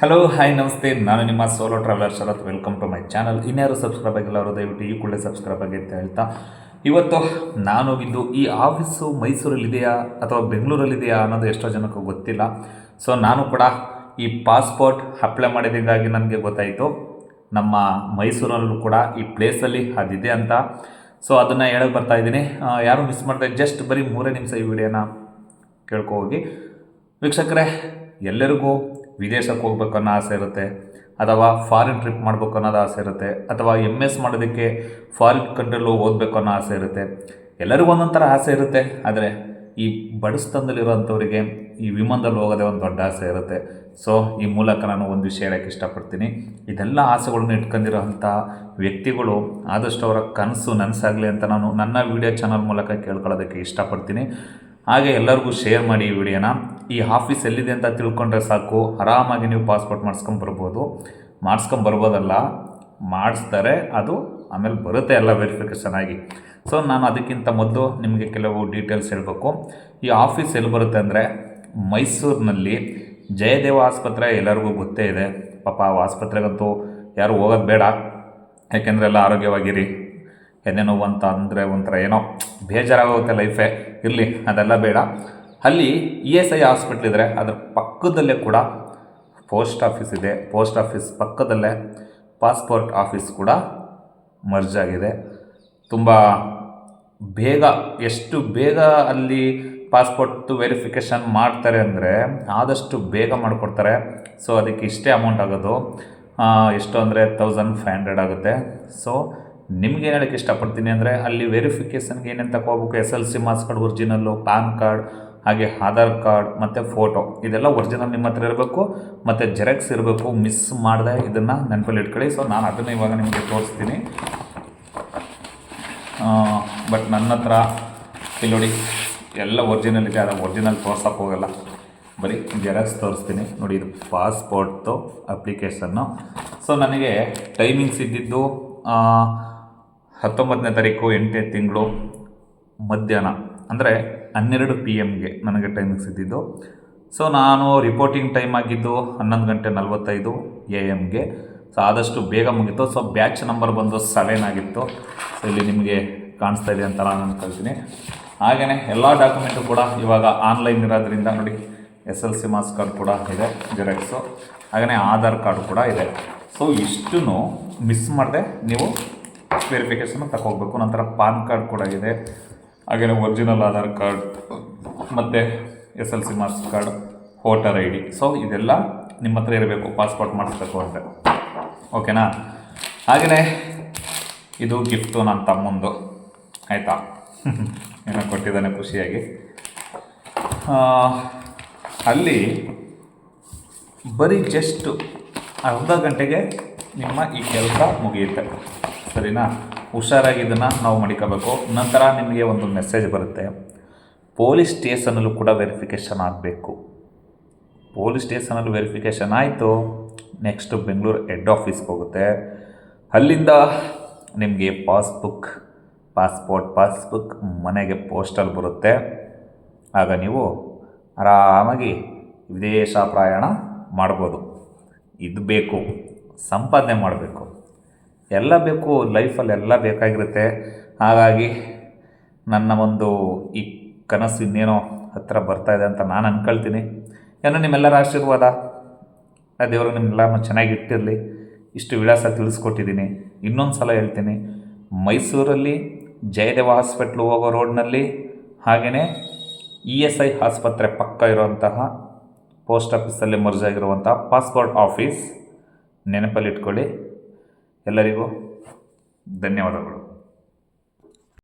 Hello hi ನಮಸ್ತೆ. ನಾನು ನಿಮ್ಮ solo traveller Sharath. Welcome to my channel ಇನ್ಯಾರು ಸಬ್ಸ್ಕ್ರೈಬ್ ಆಗಿಲ್ಲ ಅವರು, ದಯವಿಟ್ಟು ಈ ಕೂಡಲೇ ಸಬ್ಸ್ಕ್ರೈಬ್ ಆಗಿ ಅಂತ ಹೇಳ್ತಾ. ಇವತ್ತು ನಾನು ಹೋಗಿದ್ದು ಈ ಆಫೀಸು ಮೈಸೂರಲ್ಲಿದೆಯಾ ಅಥವಾ ಬೆಂಗಳೂರಲ್ಲಿದೆಯಾ ಅನ್ನೋದು ಎಷ್ಟೋ ಜನಕ್ಕೂ ಗೊತ್ತಿಲ್ಲ. ಸೊ ನಾನು ಕೂಡ ಈ ಪಾಸ್ಪೋರ್ಟ್ ಅಪ್ಲೈ ಮಾಡಿದ್ದಾಗಿ ನನಗೆ ಗೊತ್ತಾಯಿತು. ನಮ್ಮ ಮೈಸೂರಲ್ಲೂ ಕೂಡ ಈ ಪ್ಲೇಸಲ್ಲಿ ಅದಿದೆ ಅಂತ. ಸೊ ಅದನ್ನು ಹೇಳಕ್ಕೆ ಬರ್ತಾ ಇದ್ದೀನಿ. ಯಾರು ಮಿಸ್ ಮಾಡಿದೆ ಜಸ್ಟ್ ಬರೀ ಮೂರೇ ನಿಮಿಷ ಈ ವಿಡಿಯೋನ ಕೇಳ್ಕೊ ಹೋಗಿ. ವೀಕ್ಷಕರೇ, ಎಲ್ಲರಿಗೂ ವಿದೇಶಕ್ಕೆ ಹೋಗ್ಬೇಕು ಅನ್ನೋ ಆಸೆ ಇರುತ್ತೆ, ಅಥವಾ ಫಾರಿನ್ ಟ್ರಿಪ್ ಮಾಡಬೇಕು ಅನ್ನೋದು ಆಸೆ ಇರುತ್ತೆ, ಅಥವಾ ಎಂ ಎಸ್ ಮಾಡೋದಕ್ಕೆ ಫಾರಿನ್ ಕಂಟ್ರಿಲೂ ಓದಬೇಕು ಅನ್ನೋ ಆಸೆ ಇರುತ್ತೆ. ಎಲ್ಲರಿಗೂ ಒಂದೊಂಥರ ಥರ ಆಸೆ ಇರುತ್ತೆ, ಆದರೆ ಈ ಬಡಸ್ತನದಲ್ಲಿರೋಂಥವ್ರಿಗೆ ಈ ವಿಮಾನದಲ್ಲಿ ಹೋಗೋದೆ ಒಂದು ದೊಡ್ಡ ಆಸೆ ಇರುತ್ತೆ. ಸೊ ಈ ಮೂಲಕ ನಾನು ಒಂದು ವಿಷಯ ಹೇಳೋಕ್ಕೆ ಇಷ್ಟಪಡ್ತೀನಿ. ಇದೆಲ್ಲ ಆಸೆಗಳನ್ನು ಇಟ್ಕೊಂಡಿರೋಂಥ ವ್ಯಕ್ತಿಗಳು ಆದಷ್ಟು ಅವರ ಕನಸು ನನಸಾಗಲಿ ಅಂತ ನಾನು ನನ್ನ ವಿಡಿಯೋ ಚಾನಲ್ ಮೂಲಕ ಕೇಳ್ಕೊಳ್ಳೋದಕ್ಕೆ ಇಷ್ಟಪಡ್ತೀನಿ. ಹಾಗೆ ಎಲ್ಲರಿಗೂ ಶೇರ್ ಮಾಡಿ ಈ ವಿಡಿಯೋನ ಈ ಆಫೀಸ್ ಎಲ್ಲಿದೆ ಅಂತ ತಿಳ್ಕೊಂಡ್ರೆ ಸಾಕು. ಆರಾಮಾಗಿ ನೀವು ಪಾಸ್ಪೋರ್ಟ್ ಮಾಡಿಸ್ಕೊಂಬರ್ಬೋದು ಮಾಡಿಸ್ಕೊಂಬರ್ಬೋದಲ್ಲ ಮಾಡಿಸ್ತಾರೆ, ಅದು ಆಮೇಲೆ ಬರುತ್ತೆ ಎಲ್ಲ ವೆರಿಫಿಕೇಷನ್ ಆಗಿ. ಸೊ, ನಾನು ಅದಕ್ಕಿಂತ ಮೊದಲು ನಿಮಗೆ ಕೆಲವು ಡೀಟೇಲ್ಸ್ ಹೇಳಬೇಕು. ಈ ಆಫೀಸ್ ಎಲ್ಲಿ ಬರುತ್ತೆ ಅಂದರೆ ಮೈಸೂರಿನಲ್ಲಿ ಜಯದೇವ ಆಸ್ಪತ್ರೆ ಎಲ್ಲರಿಗೂ ಗೊತ್ತೇ ಇದೆ. ಪಾಪ ಆ ಆಸ್ಪತ್ರೆಗಂತೂ ಯಾರು ಹೋಗೋದು ಬೇಡ. ಯಾಕೆಂದರೆ ಎಲ್ಲ ಆರೋಗ್ಯವಾಗಿರಿ. ನೋವು ಅಂತ ಅಂದರೆ ಒಂಥರ ಏನೋ ಬೇಜಾರಾಗುತ್ತೆ ಲೈಫೇ ಇರಲಿ, ಅದೆಲ್ಲ ಬೇಡ. ಅಲ್ಲಿ ಇ ಎಸ್ ಐ ಹಾಸ್ಪಿಟ್ಲ್ ಇದ್ದರೆ ಅದರ ಪಕ್ಕದಲ್ಲೇ ಕೂಡ ಪೋಸ್ಟ್ ಆಫೀಸ್ ಇದೆ. ಪೋಸ್ಟ್ ಆಫೀಸ್ ಪಕ್ಕದಲ್ಲೇ ಪಾಸ್ಪೋರ್ಟ್ ಆಫೀಸ್ ಕೂಡ ಮರ್ಜ್ ಆಗಿದೆ. ತುಂಬ ಬೇಗ, ಎಷ್ಟು ಬೇಗ ಅಲ್ಲಿ ಪಾಸ್ಪೋರ್ಟ್ ವೆರಿಫಿಕೇಷನ್ ಮಾಡ್ತಾರೆ ಅಂದರೆ ಆದಷ್ಟು ಬೇಗ ಮಾಡಿಕೊಡ್ತಾರೆ. ಸೊ ಅದಕ್ಕೆ ಇಷ್ಟೇ ಅಮೌಂಟ್ ಆಗೋದು. ಎಷ್ಟು ಅಂದರೆ ತೌಸಂಡ್ ಫೈವ್ ಹಂಡ್ರೆಡ್ ಆಗುತ್ತೆ. ಸೊ ನಿಮ್ಗೆ ಹೇಳಕ್ಕೆ ಇಷ್ಟಪಡ್ತೀನಿ ಅಂದರೆ ಅಲ್ಲಿ ವೆರಿಫಿಕೇಷನ್ಗೆ ಏನೇನು ತಗೋಬೇಕು S L C marks card original PAN card ಹಾಗೆ ಆಧಾರ್ ಕಾರ್ಡ್, ಮತ್ತು ಫೋಟೋ, ಇದೆಲ್ಲ ಒರಿಜಿನಲ್ ನಿಮ್ಮ ಹತ್ರ ಇರಬೇಕು, ಮತ್ತು ಜೆರಾಕ್ಸ್ ಇರಬೇಕು ಮಿಸ್ ಮಾಡದೆ ಇದನ್ನು ನೆನಪಲ್ಲಿ ಇಟ್ಕೊಳ್ಳಿ. ಸೊ ನಾನು ಅದನ್ನು ಇವಾಗ ನಿಮಗೆ ತೋರಿಸ್ತೀನಿ. ಬಟ್ ನನ್ನ ಹತ್ರ, ಇಲ್ಲಿ ಎಲ್ಲ ಒರಿಜಿನಲ್ ಇದೆ. ಅದು ಒರಿಜಿನಲ್ ತೋರ್ಸೋಕೆ ಹೋಗಲ್ಲ. ಬರೀ ಜೆರಾಕ್ಸ್ ತೋರಿಸ್ತೀನಿ. ನೋಡಿ, ಇದು ಪಾಸ್ಪೋರ್ಟ್ದು ಅಪ್ಲಿಕೇಶನ್ನು ಸೊ ನನಗೆ ಟೈಮಿಂಗ್ಸ್ ಇದ್ದಿದ್ದು ಹತ್ತೊಂಬತ್ತನೇ ತಾರೀಕು ಎಂಟನೇ ತಿಂಗಳು ಮಧ್ಯಾಹ್ನ. ಅಂದರೆ ಹನ್ನೆರಡು ಪಿ ಎಮ್ಗೆ ನನಗೆ ಟೈಮ್ ಸಿದ್ದಿದ್ದು ಸೊ ನಾನು ರಿಪೋರ್ಟಿಂಗ್ ಟೈಮ್ ಆಗಿದ್ದು ಹನ್ನೊಂದು ಗಂಟೆ ನಲವತ್ತೈದು ಎ ಎಮ್ಗೆ ಸೊ ಆದಷ್ಟು ಬೇಗ ಮುಗೀತು. ಸೊ ಬ್ಯಾಚ್ ನಂಬರ್ ಬಂದು ಸೆವೆನ್ ಆಗಿತ್ತು. ಸೊ ಇಲ್ಲಿ ನಿಮಗೆ ಕಾಣಿಸ್ತಾ ಇದೆ ಅಂತ ನಾನು ಅನ್ಕೊಳ್ತೀನಿ. ಹಾಗೆಯೇ ಎಲ್ಲ ಡಾಕ್ಯುಮೆಂಟು ಕೂಡ ಇವಾಗ ಆನ್ಲೈನ್ ಇರೋದ್ರಿಂದ ನೋಡಿ S L C marks card ಕೂಡ ಇದೆ ಜೆರಾಕ್ಸು ಹಾಗೆಯೇ ಆಧಾರ್ ಕಾರ್ಡ್ ಕೂಡ ಇದೆ. ಸೊ ಇಷ್ಟು ಮಿಸ್ ಮಾಡದೆ ನೀವು ವೆರಿಫಿಕೇಷನ್ ತಗೋಬೇಕು ನಂತರ ಪಾನ್ ಕಾರ್ಡ್ ಕೂಡ ಇದೆ. ಹಾಗೆಯೇ ಒರಿಜಿನಲ್ ಆಧಾರ್ ಕಾರ್ಡ್ ಮತ್ತು S L C marks card voter I D so ಇದೆಲ್ಲ ನಿಮ್ಮ ಹತ್ರ ಇರಬೇಕು ಪಾಸ್ಪೋರ್ಟ್ ಮಾಡಿಸ್ಬೇಕು ಅಂದರೆ ಓಕೆನಾ ಹಾಗೆಯೇ ಇದು ಗಿಫ್ಟು ನನ್ನ ತಮ್ಮಂದು. ಆಯಿತಾ? ಏನೋ ಕೊಟ್ಟಿದ್ದಾನೆ ಖುಷಿಯಾಗಿ. ಅಲ್ಲಿ ಬರೀ ಜಸ್ಟು ಅರ್ಧ ಗಂಟೆಗೆ ನಿಮ್ಮ ಈ ಕೆಲಸ ಮುಗಿಯುತ್ತೆ. ಸರಿನಾ? ಹುಷಾರಾಗಿ ಇದನ್ನು ನಾವು ಮಡಿಕೋಬೇಕು. ನಂತರ ನಿಮಗೆ ಒಂದು ಮೆಸೇಜ್ ಬರುತ್ತೆ. ಪೊಲೀಸ್ ಸ್ಟೇಷನಲ್ಲೂ ಕೂಡ ವೆರಿಫಿಕೇಷನ್ ಆಗಬೇಕು. ಪೊಲೀಸ್ ಸ್ಟೇಷನಲ್ಲಿ ವೆರಿಫಿಕೇಷನ್ ಆಯಿತು. ನೆಕ್ಸ್ಟ್ ಬೆಂಗಳೂರು ಹೆಡ್ ಆಫೀಸ್ಗೆ ಹೋಗುತ್ತೆ. ಅಲ್ಲಿಂದ ನಿಮಗೆ ಪಾಸ್ಬುಕ್ ಪಾಸ್ಪೋರ್ಟ್ ಪಾಸ್ಬುಕ್ ಮನೆಗೆ ಪೋಸ್ಟಲ್ಲಿ ಬರುತ್ತೆ. ಆಗ ನೀವು ಆರಾಮಾಗಿ ವಿದೇಶ ಪ್ರಯಾಣ ಮಾಡ್ಬೋದು. ಇದು ಬೇಕು. ಸಂಪಾದನೆ ಮಾಡಬೇಕು. ಎಲ್ಲ ಬೇಕು ಲೈಫಲ್ಲಿ ಎಲ್ಲ ಬೇಕಾಗಿರುತ್ತೆ. ಹಾಗಾಗಿ ನನ್ನ ಒಂದು ಈ ಕನಸು ಇನ್ನೇನೋ ಹತ್ತಿರ ಬರ್ತಾ ಇದೆ ಅಂತ ನಾನು ಅಂದ್ಕೊಳ್ತೀನಿ ಏನೋ ನಿಮ್ಮೆಲ್ಲರ ಆಶೀರ್ವಾದ. ಆ ದೇವರು ನಿಮ್ಮೆಲ್ಲರನ್ನು ಚೆನ್ನಾಗಿ ಇಟ್ಟಿರಲಿ. ಇಷ್ಟು ವಿಳಾಸ ತಿಳಿಸ್ಕೊಟ್ಟಿದ್ದೀನಿ. ಇನ್ನೊಂದು ಸಲ ಹೇಳ್ತೀನಿ. ಮೈಸೂರಲ್ಲಿ ಜಯದೇವ ಹಾಸ್ಪಿಟ್ಲು ಹೋಗೋ ರೋಡ್ನಲ್ಲಿ ಹಾಗೆಯೇ ಇ ಎಸ್ ಐ ಆಸ್ಪತ್ರೆ ಪಕ್ಕ ಇರುವಂತಹ ಪೋಸ್ಟ್ ಆಫೀಸಲ್ಲಿ ಮರ್ಜಾಗಿರುವಂತಹ ಪಾಸ್ಪೋರ್ಟ್ ಆಫೀಸ್ ನೆನಪಲ್ಲಿಟ್ಕೊಳ್ಳಿ ಎಲ್ಲರಿಗೂ ಧನ್ಯವಾದಗಳು.